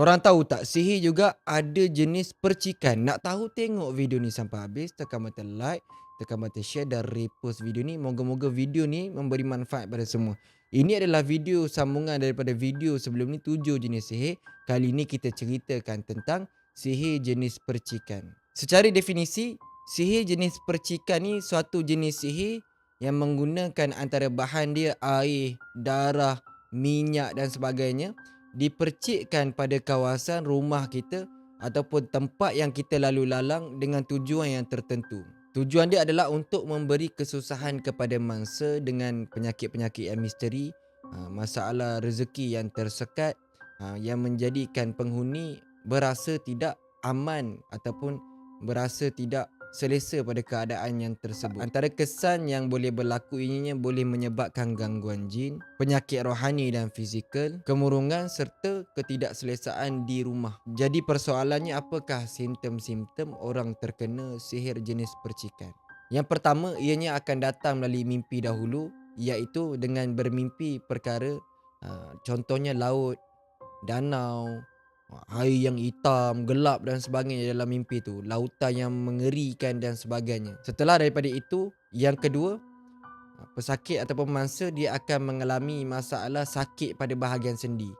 Korang tahu tak sihir juga ada jenis percikan. Nak tahu tengok video ni sampai habis, tekan button like, tekan button share dan repost video ni. Moga-moga video ni memberi manfaat pada semua. Ini adalah video sambungan daripada video sebelum ni tujuh jenis sihir. Kali ni kita ceritakan tentang sihir jenis percikan. Secara definisi, sihir jenis percikan ni suatu jenis sihir yang menggunakan antara bahan dia air, darah, minyak dan sebagainya dipercikkan pada kawasan rumah kita ataupun tempat yang kita lalu lalang dengan tujuan yang tertentu. Tujuan dia adalah untuk memberi kesusahan kepada mangsa dengan penyakit-penyakit yang misteri, ha, masalah rezeki yang tersekat ha, yang menjadikan penghuni berasa tidak aman ataupun berasa tidak selesa pada keadaan yang tersebut. Antara kesan yang boleh berlaku ininya boleh menyebabkan gangguan jin, penyakit rohani dan fizikal, kemurungan serta ketidakselesaan di rumah. Jadi persoalannya apakah simptom-simptom orang terkena sihir jenis percikan? Yang pertama ianya akan datang melalui mimpi dahulu iaitu dengan bermimpi perkara uh, contohnya laut, danau, Air yang hitam, gelap dan sebagainya dalam mimpi tu. Lautan yang mengerikan dan sebagainya. Setelah daripada itu, yang kedua, pesakit ataupun mangsa dia akan mengalami masalah sakit pada bahagian sendi.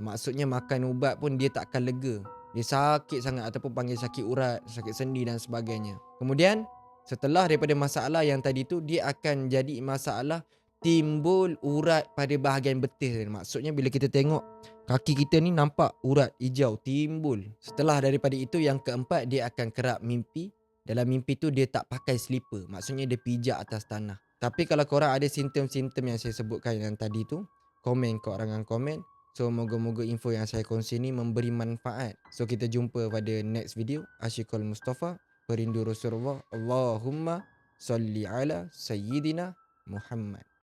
Maksudnya makan ubat pun dia tak akan lega. Dia sakit sangat ataupun panggil sakit urat, sakit sendi dan sebagainya. Kemudian, setelah daripada masalah yang tadi tu, dia akan jadi masalah timbul urat pada bahagian betis. Maksudnya bila kita tengok kaki kita ni nampak urat hijau timbul. Setelah daripada itu yang keempat dia akan kerap mimpi. Dalam mimpi tu dia tak pakai slipper. Maksudnya dia pijak atas tanah. Tapi kalau korang ada simptom-simptom yang saya sebutkan yang tadi tu, komen kat orang komen. So moga-moga info yang saya kongsi ni memberi manfaat. So kita jumpa pada next video. Asyikul Mustafa, perindu Rasulullah. Allahumma salli ala Sayyidina Muhammad.